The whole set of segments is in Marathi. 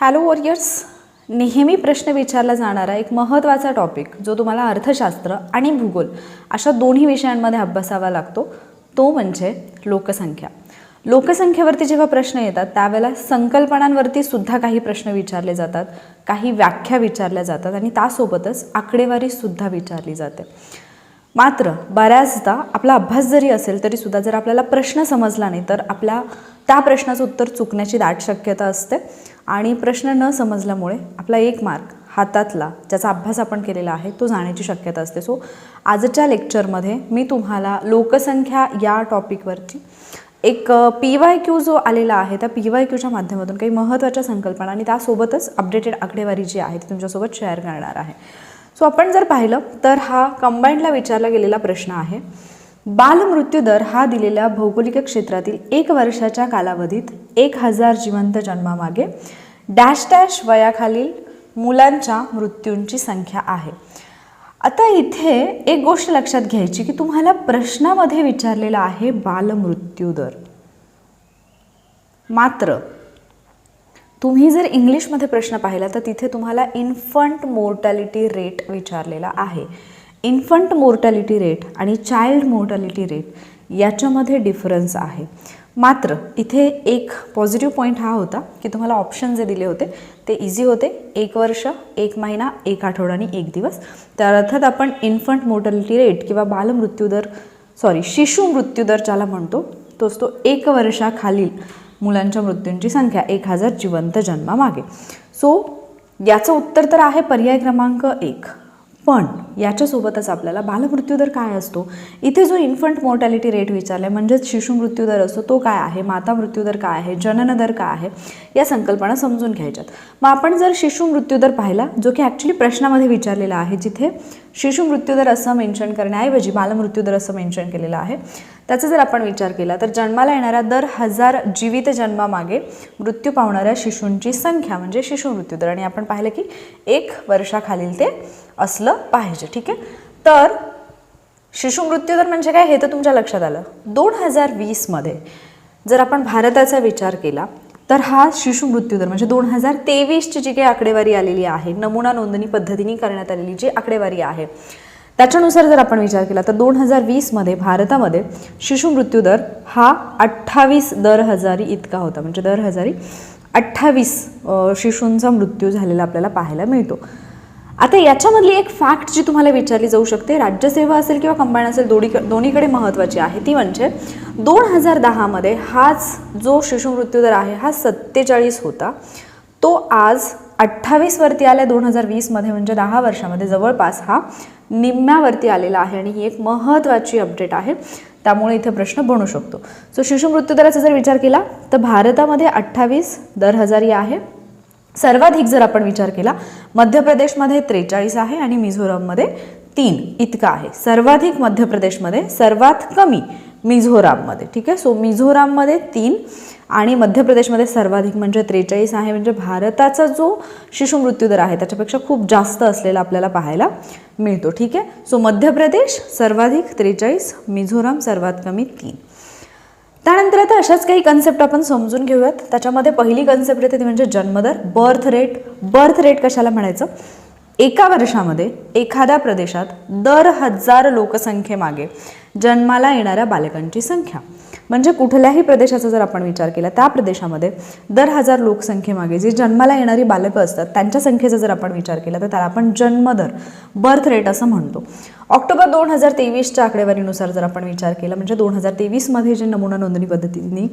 हॅलो वॉरियर्स नेहमी प्रश्न विचारला जाणारा एक महत्त्वाचा टॉपिक जो तुम्हाला अर्थशास्त्र आणि भूगोल अशा दोन्ही विषयांमध्ये अभ्यासावा लागतो तो म्हणजे लोकसंख्या. लोकसंख्येवरती जेव्हा प्रश्न येतात त्यावेळेला संकल्पनांवरती सुद्धा काही प्रश्न विचारले जातात काही व्याख्या विचारल्या जातात आणि त्यासोबतच आकडेवारीसुद्धा विचारली जाते. मात्र बऱ्याचदा आपला अभ्यास जरी असेल तरीसुद्धा जर आपल्याला प्रश्न समजला नाही तर आपल्या त्या प्रश्नाचं उत्तर चुकण्याची दाट शक्यता असते. आणि प्रश्न न समजल्यामुळे आपला एक मार्क हातातला ज्याचा अभ्यास आपण केलेला आहे तो जाण्याची शक्यता असते. सो आजच्या लेक्चरमध्ये मी तुम्हाला लोकसंख्या या टॉपिकवरची एक पी वाय क्यू जो आलेला आहे त्या पी वाय क्यूच्या माध्यमातून काही महत्त्वाच्या संकल्पना आणि त्यासोबतच अपडेटेड आकडेवारी जी आहे ती तुमच्यासोबत शेअर करणार आहे. सो आपण जर पाहिलं तर हा कंबाईंडला विचारला गेलेला प्रश्न आहे. बालमृत्यू दर हा दिलेल्या भौगोलिक क्षेत्रातील एक वर्षाच्या कालावधीत एक हजार जिवंत जन्मामागे डॅश डॅश वयाखालील मुलांच्या मृत्यूंची संख्या आहे. आता इथे एक गोष्ट लक्षात घ्यायची की तुम्हाला प्रश्नामध्ये विचारलेला आहे बालमृत्यू दर. मात्र तुम्ही जर इंग्लिशमध्ये प्रश्न पाहिला तर तिथे तुम्हाला इन्फंट मोर्टॅलिटी रेट विचारलेला आहे. इन्फंट मोर्टॅलिटी रेट आणि चाइल्ड मोर्टॅलिटी रेट याच्यामध्ये डिफरन्स आहे. मात्र इथे एक पॉझिटिव्ह पॉईंट हा होता की तुम्हाला ऑप्शन जे दिले होते ते इझी होते. एक वर्ष एक महिना एक आठवडा आणि एक दिवस. तर अर्थात आपण इन्फंट मोर्टॅलिटी रेट किंवा बालमृत्यूदर सॉरी शिशु मृत्यूदर ज्याला म्हणतो तोच तो एक वर्षाखालील. मुलांच्या मृत्यूंची संख्या एक हजार जिवंत जन्मामागे. सो याचं उत्तर तर आहे पर्याय क्रमांक एक. पण याच्यासोबतच आपल्याला बालमृत्यूदर काय असतो? इथे जो इन्फंट मोर्टॅलिटी रेट विचारला आहे म्हणजेच शिशु मृत्यूदर असतो तो काय आहे? माता मृत्यूदर काय आहे? जनन दर काय आहे? या संकल्पना समजून घ्यायच्यात. मग आपण जर शिशु मृत्यूदर पाहिला जो की ॲक्च्युली प्रश्नामध्ये विचारलेला आहे जिथे शिशु मृत्यूदर असं मेन्शन करण्याऐवजी बालमृत्यूदर असं मेन्शन केलेलं आहे त्याचा जर आपण विचार केला तर जन्माला येणाऱ्या दर हजार जीवित जन्मामागे मृत्यू पावणाऱ्या शिशूंची संख्या म्हणजे शिशु मृत्यूदर आणि आपण पाहिलं की एक वर्षाखालील ते असलं पाहिजे ठीक आहे? तर शिशुमृत्यू मृत्यूदर म्हणजे काय? हे तर तुमच्या लक्षात आलं. दोन हजार वीसमध्ये जर आपण भारताचा विचार केला तर हा शिशु मृत्यूदर म्हणजे दोन हजार तेवीसची जी काही आकडेवारी आलेली आहे नमुना नोंदणी पद्धतीने करण्यात आलेली जी आकडेवारी आहे त्याच्यानुसार जर आपण विचार केला तर दोन हजार वीसमध्ये भारतामध्ये शिशु मृत्यूदर हा अठ्ठावीस दर हजारी इतका होता. म्हणजे दर हजारी अठ्ठावीस शिशूंचा मृत्यू झालेला आपल्याला पाहायला मिळतो. आता याच्यामधली एक फॅक्ट जी तुम्हाला विचारली जाऊ शकते राज्यसेवा असेल किंवा कंबाईन असेल दोन्ही दोन्हीकडे महत्त्वाची आहे ती म्हणजे दोन हजार दहामध्ये हाच जो शिशु मृत्यूदर आहे हा सत्तेचाळीस होता. तो आज अठ्ठावीसवरती आला दोन हजार वीसमध्ये म्हणजे दहा वर्षामध्ये जवळपास हा निम्म्यावरती आलेला आहे आणि ही एक महत्त्वाची अपडेट आहे. त्यामुळे इथे प्रश्न बनू शकतो. सो शिशु मृत्यूदराचा जर विचार केला तर भारतामध्ये अठ्ठावीस दर हजारी आहे. सर्वाधिक जर आपण विचार केला मध्य प्रदेशमध्ये त्रेचाळीस आहे आणि मिझोराममध्ये तीन इतका आहे. सर्वाधिक मध्य प्रदेशमध्ये सर्वात कमी मिझोराममध्ये ठीक आहे? सो मिझोराममध्ये तीन आणि मध्य प्रदेशमध्ये सर्वाधिक म्हणजे त्रेचाळीस आहे. म्हणजे भारताचा जो शिशु मृत्यूदर आहे त्याच्यापेक्षा खूप जास्त असलेला आपल्याला पाहायला मिळतो. ठीक आहे? सो मध्य प्रदेश सर्वाधिक त्रेचाळीस मिझोराम सर्वात कमी तीन. त्यानंतर आता अशाच काही कन्सेप्ट आपण समजून घेऊयात. त्याच्यामध्ये पहिली कन्सेप्ट येते ती म्हणजे जन्मदर बर्थ रेट बर्थ रेट कशाला म्हणायचं? एका वर्षामध्ये एखाद्या प्रदेशात दर हजार लोकसंख्येमागे जन्माला येणाऱ्या बालकांची संख्या. म्हणजे कुठल्याही प्रदेशाचा जर आपण विचार केला त्या प्रदेशामध्ये दर हजार लोकसंख्येमागे जी जन्माला येणारी बालकं असतात त्यांच्या संख्येचा जर आपण विचार केला तर त्याला आपण जन्मदर बर्थ रेट असं म्हणतो. ऑक्टोबर दोन हजार तेवीसच्या आकडेवारीनुसार जर आपण विचार केला म्हणजे दोन हजार तेवीसमध्ये जे नमुना नोंदणी पद्धतीने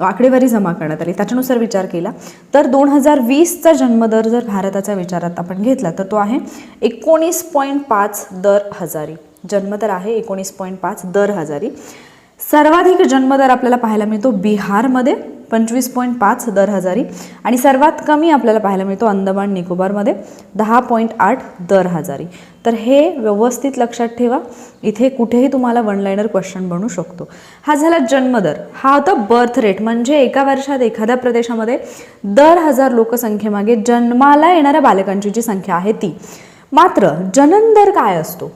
आकडेवारी जमा करण्यात आली त्याच्यानुसार विचार केला तर दोन हजार वीसचा जन्मदर जर भारताच्या विचारात आपण घेतला तर तो आहे एकोणीस पॉईंट पाच दर हजारी. जन्मदर आहे एकोणीस पॉईंट पाच दर हजारी सर्वाधिक जन्मदर आपल्याला पाहायला मिळतो बिहारमध्ये पंचवीस पॉईंट पाच दर हजारी आणि सर्वात कमी आपल्याला पाहायला मिळतो अंदमान निकोबारमध्ये दहा पॉईंट आठ दर हजारी तर हे व्यवस्थित लक्षात ठेवा. इथे कुठेही तुम्हाला वन लाईनर क्वेश्चन बनू शकतो. हा झाला जन्मदर. हा होता बर्थ रेट म्हणजे एका वर्षात एखाद्या प्रदेशामध्ये दर हजार लोकसंख्येमागे जन्माला येणाऱ्या बालकांची जी संख्या आहे ती. मात्र जनन दर काय असतो?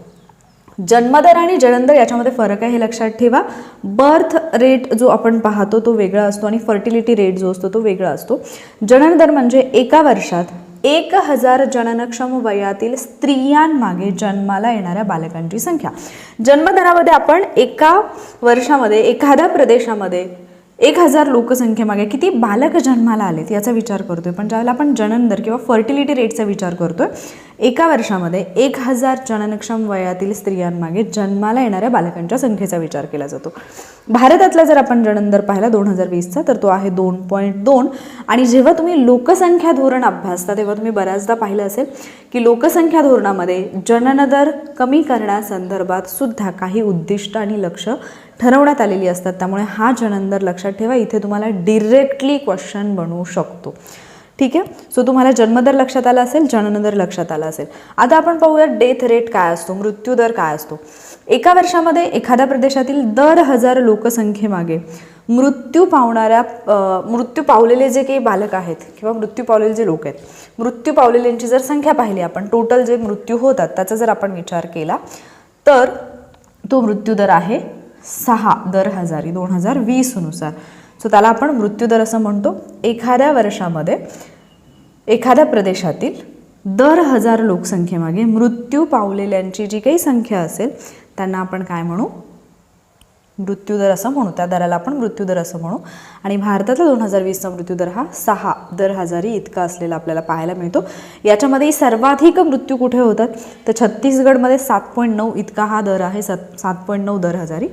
जन्मदर आणि जननदर याच्यामध्ये फरक आहे हे लक्षात ठेवा. बर्थ रेट जो आपण पाहतो तो वेगळा असतो आणि फर्टिलिटी रेट जो असतो तो वेगळा असतो. जननदर म्हणजे एका वर्षात एक हजार जननक्षम वयातील स्त्रियांमागे जन्माला येणाऱ्या बालकांची संख्या. जन्मदरामध्ये आपण एका वर्षामध्ये एखाद्या प्रदेशामध्ये एक हजार लोकसंख्येमागे किती बालक जन्माला आलेत याचा विचार करतोय. पण ज्यावेळेला आपण जननदर किंवा फर्टिलिटी रेटचा विचार करतोय एका वर्षामध्ये एक हजार जननक्षम वयातील स्त्रियांमागे जन्माला येणाऱ्या बालकांच्या संख्येचा विचार केला जातो. भारतातला जर आपण जननदर पाहिला दोन हजार वीसचा तर तो आहे दोन पॉईंट दोन. आणि जेव्हा तुम्ही लोकसंख्या धोरण अभ्यासता तेव्हा तुम्ही बऱ्याचदा पाहिलं असेल की लोकसंख्या धोरणामध्ये जननदर कमी करण्यासंदर्भात सुद्धा काही उद्दिष्ट आणि लक्ष ठरवण्यात आलेली असतात. त्यामुळे हा जननदर लक्षात ठेवा. इथे तुम्हाला डिरेक्टली क्वेश्चन बनवू शकतो. ठीक आहे? सो तुम्हाला जन्मदर लक्षात आला असेल जननदर लक्षात आला असेल. आता आपण पाहूया डेथ रेट काय असतो मृत्यूदर काय असतो. एका वर्षामध्ये एखाद्या प्रदेशातील दर हजार लोकसंख्येमागे मृत्यू पावणाऱ्या मृत्यू पावलेले जे काही बालक आहेत किंवा मृत्यू पावलेले जे लोक आहेत मृत्यू पावलेल्यांची जर संख्या पाहिली आपण टोटल जे मृत्यू होतात त्याचा जर आपण विचार केला तर तो मृत्यूदर आहे सहा दर हजारी दोन हजार वीसनुसार सो त्याला आपण मृत्यूदर असं म्हणतो. एखाद्या वर्षामध्ये एखाद्या प्रदेशातील दर हजार लोकसंख्येमागे मृत्यू पावलेल्यांची जी काही संख्या असेल त्यांना आपण काय म्हणू? मृत्यूदर असं म्हणू. त्या दराला आपण मृत्यूदर असं म्हणू. आणि भारतातला दोन हजार वीसचा मृत्यूदर हा सहा दर हजारी इतका असलेला आपल्याला पाहायला मिळतो. याच्यामध्ये सर्वाधिक मृत्यू कुठे होतात? तर छत्तीसगडमध्ये सात पॉईंट नऊ इतका हा दर आहे सात सात पॉईंट नऊ दर हजारी.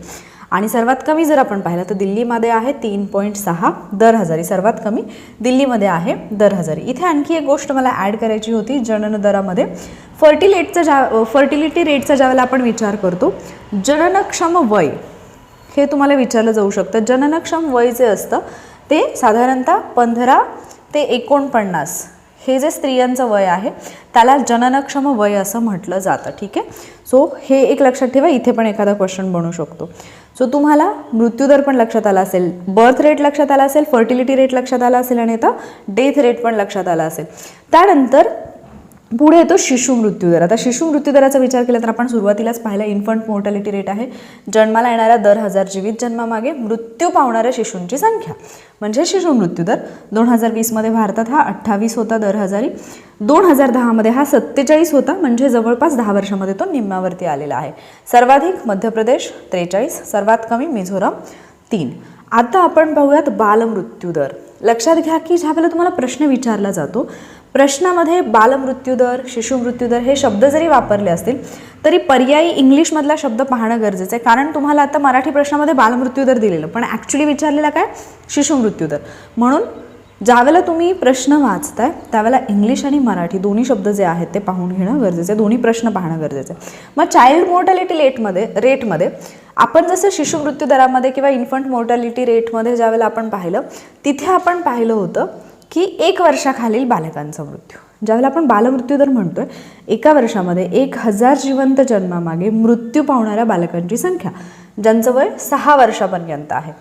आणि सर्वात कमी जर आपण पाहिलं तर दिल्लीमध्ये आहे तीन पॉईंट सहा दर हजारी सर्वात कमी दिल्लीमध्ये आहे दर हजारी इथे आणखी एक गोष्ट मला ॲड करायची होती जनन दरामध्ये. फर्टिलेटचा ज्या फर्टिलिटी रेटचा ज्यावेळेला आपण विचार करतो जननक्षम वय हे तुम्हाला विचारलं जाऊ शकतं. जननक्षम वय जे असतं ते साधारणतः पंधरा ते एकोणपन्नास हे जे स्त्रियांचं वय आहे त्याला जननक्षम वय असं म्हटलं जातं. ठीक आहे? सो हे एक लक्षात ठेवा. इथे पण एखादा क्वेश्चन बनू शकतो. सो तुम्हाला मृत्यूदर पण लक्षात आला असेल बर्थ रेट लक्षात आला असेल फर्टिलिटी रेट लक्षात आला असेल आणि आता डेथ रेट पण लक्षात आला असेल. त्यानंतर पुढे येतो शिशु मृत्यूदर आता शिशु मृत्यूदराचा विचार केला तर आपण सुरुवातीलाच पाहिला इन्फंट मोर्टॅलिटी रेट आहे. जन्माला येणाऱ्या दर हजार जीवित जन्मामागे मृत्यू पावणाऱ्या शिशूंची संख्या. म्हणजे शिशु मृत्यूदर दोन हजार वीसमध्ये भारतात हा अठ्ठावीस होता दर हजारी दोन हजार दहामध्ये हा सत्तेचाळीस होता. म्हणजे जवळपास दहा वर्षामध्ये तो निम्म्यावरती आलेला आहे. सर्वाधिक मध्य प्रदेश त्रेचाळीस सर्वात कमी मिझोराम तीन. आता आपण पाहूयात बालमृत्यूदर लक्षात घ्या की ज्या वेळेला तुम्हाला प्रश्न विचारला जातो प्रश्नामध्ये बालमृत्यूदर शिशुमृत्यूदर हे शब्द जरी वापरले असतील तरी पर्यायी इंग्लिशमधला शब्द पाहणं गरजेचं आहे. कारण तुम्हाला आता मराठी प्रश्नामध्ये बालमृत्यूदर दिलेलं पण ॲक्च्युली विचारलेला काय? शिशुमृत्यूदर. म्हणून ज्यावेळेला तुम्ही प्रश्न वाचताय त्यावेळेला इंग्लिश आणि मराठी दोन्ही शब्द जे आहेत ते पाहून घेणं गरजेचं आहे. दोन्ही प्रश्न पाहणं गरजेचं आहे. मग चाइल्ड मोर्टॅलिटी रेटमध्ये रेटमध्ये आपण जसं शिशु किंवा इन्फंट मोर्टॅलिटी रेटमध्ये ज्यावेळेला आपण पाहिलं तिथे आपण पाहिलं होतं की एक वर्षाखालील बालकांचा मृत्यू. ज्यावेळेला आपण बालमृत्यू दर म्हणतोय एका वर्षामध्ये एक हजार जिवंत जन्मामागे मृत्यू पावणाऱ्या बालकांची संख्या ज्यांचं वय सहा वर्षापर्यंत आहे.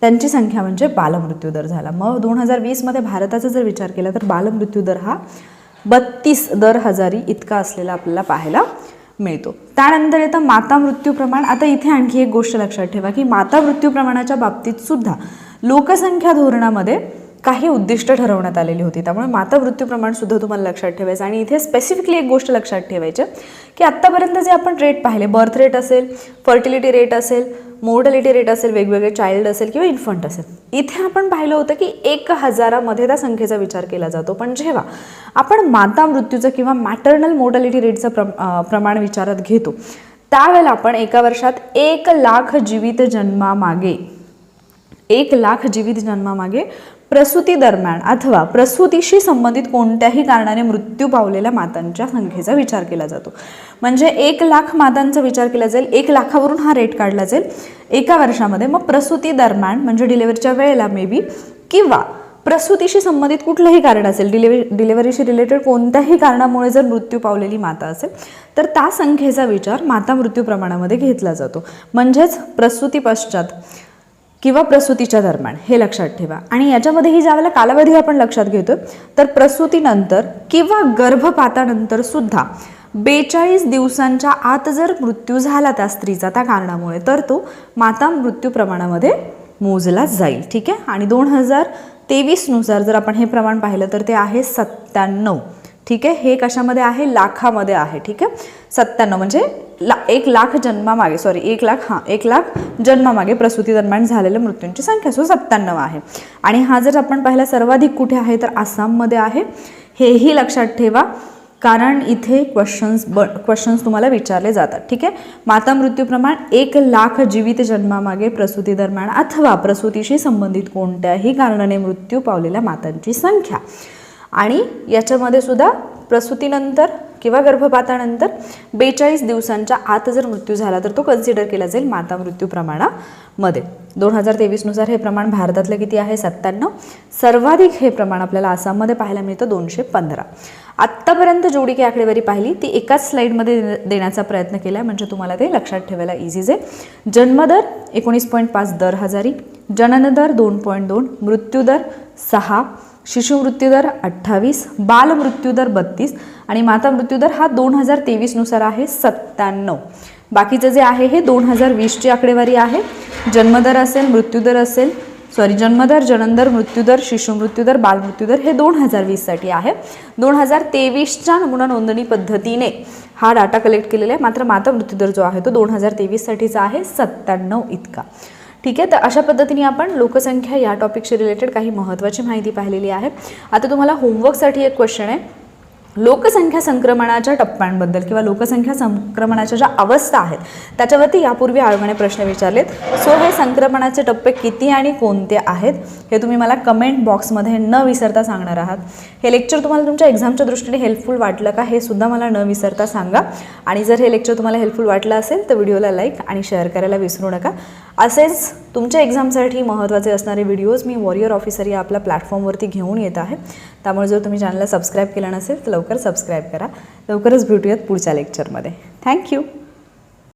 त्यांची संख्या म्हणजे बालमृत्यू दर झाला. मग दोन हजार वीसमध्ये भारताचा जर विचार केला तर बालमृत्यू दर हा बत्तीस दर हजारी इतका असलेला आपल्याला पाहायला मिळतो. त्यानंतर येतं माता मृत्यू प्रमाण. आता इथे आणखी एक गोष्ट लक्षात ठेवा की माता मृत्यू प्रमाणाच्या बाबतीत सुद्धा लोकसंख्या धोरणामध्ये काही उद्दिष्ट ठरवण्यात आलेली होती. त्यामुळे माता मृत्यू प्रमाण सुद्धा तुम्हाला लक्षात ठेवायचं आणि इथे स्पेसिफिकली एक गोष्ट लक्षात ठेवायची की आत्तापर्यंत जे आपण रेट पाहिले बर्थ रेट असेल फर्टिलिटी रेट असेल मोर्टॅलिटी रेट असेल वेगवेगळे चाइल्ड असेल किंवा इन्फंट असेल. इथे आपण पाहिलं होतं की एक हजारामध्ये त्या संख्येचा विचार केला जातो. पण जेव्हा आपण माता मृत्यूचं किंवा मॅटर्नल मोर्टॅलिटी रेटचं प्र प्रमाण विचारात घेतो त्यावेळेला आपण एका वर्षात एक लाख जीवित जन्मामागे एक लाख जीवित जन्मामागे प्रसूती दरम्यान अथवा प्रसूतीशी संबंधित कोणत्याही कारणाने मृत्यू पावलेल्या मातांच्या संख्येचा विचार केला जातो. म्हणजे एक लाख मातांचा विचार केला जाईल एक लाखावरून हा रेट काढला जाईल. एका वर्षामध्ये मग प्रसूती दरम्यान म्हणजे डिलिव्हरीच्या वेळेला मे बी किंवा प्रसूतीशी संबंधित कुठलंही कारण असेल डिलिव्हरी डिलिव्हरीशी रिलेटेड कोणत्याही कारणामुळे जर मृत्यू पावलेली माता असेल तर त्या संख्येचा विचार माता मृत्यू प्रमाणामध्ये घेतला जातो. म्हणजेच प्रसूती पश्चात किंवा प्रसूतीच्या दरम्यान हे लक्षात ठेवा. आणि याच्यामध्येही ज्यावेळेला कालावधी आपण लक्षात घेतो तर प्रसूतीनंतर किंवा गर्भपातानंतर सुद्धा बेचाळीस दिवसांच्या आत जर मृत्यू झाला त्या स्त्रीचा त्या कारणामुळे तर तो माता मृत्यू प्रमाणामध्ये मोजला जाईल. ठीक आहे? आणि दोन हजार तेवीसनुसार जर आपण हे प्रमाण पाहिलं तर ते आहे सत्त्याण्णव. ठीक आहे? हे कशामध्ये आहे? लाखामध्ये आहे ठीक आहे? सत्त्याण्णव म्हणजे ला एक लाख जन्मामागे सॉरी एक लाख हां एक लाख जन्मामागे प्रसूती दरम्यान झालेल्या मृत्यूंची संख्या. सो सत्त्याण्णव आहे. आणि हा जर आपण पाहिला सर्वाधिक कुठे आहे तर आसाममध्ये आहे. हेही लक्षात ठेवा कारण इथे क्वेश्चन्स ब क्वेश्चन्स तुम्हाला विचारले जातात ठीक आहे? माता मृत्यू प्रमाण एक लाख जीवित जन्मामागे प्रसूती दरम्यान अथवा प्रसूतीशी संबंधित कोणत्याही कारणाने मृत्यू पावलेल्या मातांची संख्या. आणि याच्यामध्ये सुद्धा प्रसूतीनंतर किंवा गर्भपातानंतर बेचाळीस दिवसांच्या आत जर मृत्यू झाला तर तो कन्सिडर केला जाईल माता मृत्यू प्रमाणामध्ये. दोन हजार तेवीसनुसार हे प्रमाण भारतातलं किती आहे? सत्त्याण्णव. सर्वाधिक हे प्रमाण आपल्याला आसाममध्ये पाहायला मिळतं दोनशे पंधरा. आत्तापर्यंत जेवढी काही आकडेवारी पाहिली ती एकाच स्लाईडमध्ये दे- देण्याचा प्रयत्न केला आहे. म्हणजे तुम्हाला ते लक्षात ठेवायला इझीज आहे जन्मदर एकोणीस पॉईंट पाच दर हजारी. जननदर दोन पॉईंट दोन मृत्यूदर सहा. शिशु मृत्यूदर अठ्ठावीस बालमृत्यूदर बत्तीस आणि माता मृत्यूदर हा दोन हजार तेवीसनुसार आहे सत्त्याण्णव. बाकीचं जे आहे हे दोन हजार वीसची आकडेवारी आहे. जन्मदर असेल मृत्यूदर असेल सॉरी जन्मदर जननदर मृत्यूदर शिशु मृत्यूदर बाल हे दोन हजार वीससाठी आहे. दोन हजार तेवीसच्या नमुना नोंदणी पद्धतीने हा डाटा कलेक्ट केलेला आहे. मात्र माता मृत्यूदर जो आहे तो दोन हजार तेवीससाठीचा आहे सत्त्याण्णव इतका. ठीक आहे तर अशा पद्धतीने आपण लोकसंख्या या टॉपिकशी रिलेटेड काही महत्त्वाची माहिती पाहिलेली आहे. आता तुम्हाला होमवर्कसाठी एक क्वेश्चन आहे. लोकसंख्या संक्रमणाच्या टप्प्यांबद्दल किंवा लोकसंख्या संक्रमणाच्या ज्या अवस्था आहेत त्याच्यावरती यापूर्वी आयोगाने प्रश्न विचारलेत. सो हे संक्रमणाचे टप्पे किती आणि कोणते आहेत हे तुम्ही मला कमेंट बॉक्समध्ये न विसरता सांगणार आहात. हे लेक्चर तुम्हाला तुमच्या एक्झामच्या दृष्टीने हेल्पफुल वाटलं का हे सुद्धा मला न विसरता सांगा. आणि जर हे लेक्चर तुम्हाला हेल्पफुल वाटलं असेल तर व्हिडिओला लाईक आणि शेअर करायला विसरू नका. असेच तुमच्या एक्झामसाठी महत्त्वाचे असणारे व्हिडिओज मी वॉरियर ऑफिसर या आपल्या प्लॅटफॉर्मवरती घेऊन येत आहे. त्यामुळे जर तुम्ही चॅनलला सबस्क्राईब केलं नसेल तर लवकर सबस्क्राईब करा. लवकरच भेटूयात पुढच्या लेक्चरमध्ये थँक्यू